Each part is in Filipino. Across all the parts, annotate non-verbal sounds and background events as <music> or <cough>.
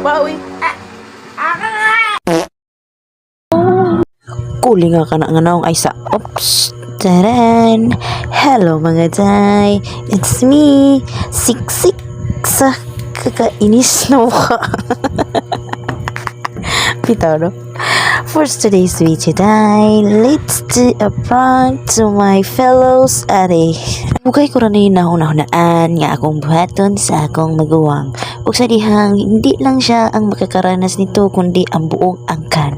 Bawi. Kuli nga ka na nga naong ay sa Ops! Taran! Hello mga day! It's me! Siksik sa kakainis na mukha. <laughs> Bitaw? For today's video, day, let's do a prank to my fellows ate. Bukay ko rin yung nahunahunaan nga akong buhaton sa akong maguwang. Ug sa dihang, hindi lang siya ang makakaranas nito, kundi ang buong angkan.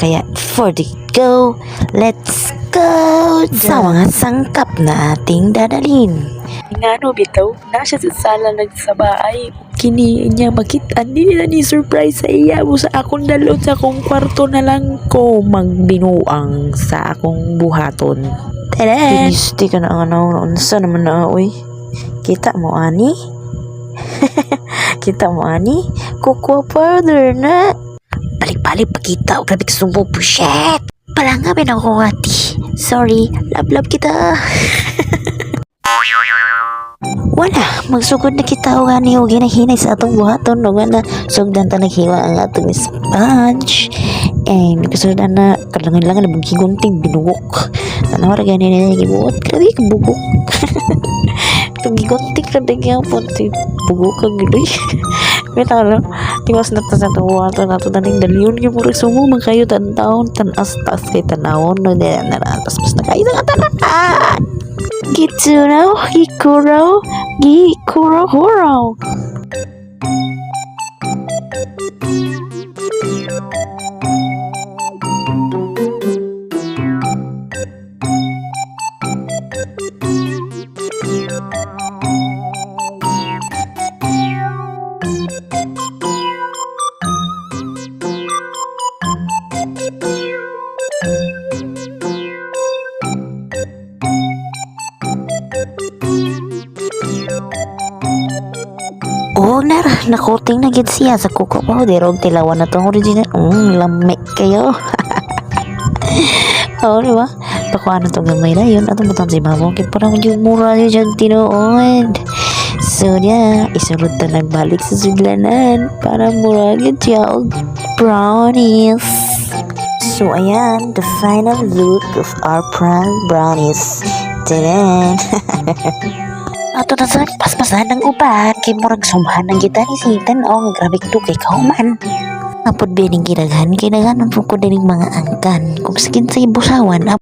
Kaya, for the go, let's go! Sa mga sangkap na ating dadalhin. Nga no, bitaw, na siya sa sala nagsabaay. Kini niya makita, hindi na ni surprise sa iya mo sa akong dalot sa akong kwarto na lang ko magbinuang sa akong buhaton. Tada! Pinisti ka na ang ano, unsa naman na, uy. Kita mo, ani? <laughs> Kita mo, ani? Kukuha powder na. Balik-balik pakita, o grabe ka sumbo, shit! Pala nga, pinakuwati. Sorry, love-love kita. <laughs> Wala, magsugod na kita o gani o ginahinay sa atong buhaton o na sugdan ta naghiwa ang atong sponge and kasundan na kalangan lang na gigunting binuok tanawar gani na gibuot grabe ka bugok itong gigunting ka na gyapon ti bugok ka gidoy Bitaw lang, tiwas na ta sa buhaton na to daning dalyon yung mura sumo man kayo tan taon tan astas kay tanawon no de na tas mas na kayo nga tanan Gitsuro, Hikuro, Geek Kuro Horo. Oh, nara, nakoting na gid siya sa kuko powder og tilawan na tong original. Mm, lami kayo. <laughs> Oo, di ba? Pakuha na itong gamay na yun. At matang si Mamo. Kaya parang yung mura niyo dyan tinuon. So, niya, isunod na nagbalik sa sudlanan para mura yun siya og brownies. So, ayan, the final look of our prank brownies. Tadaan! <laughs> Ato na sa paspasan ng uban kay murag sumahan ng kita ni Sitan o nga grabe ka kay kauman. Apod bining kinaghan, kinaghan ang ko dining mga angkan. Kung sa kinsay busawan,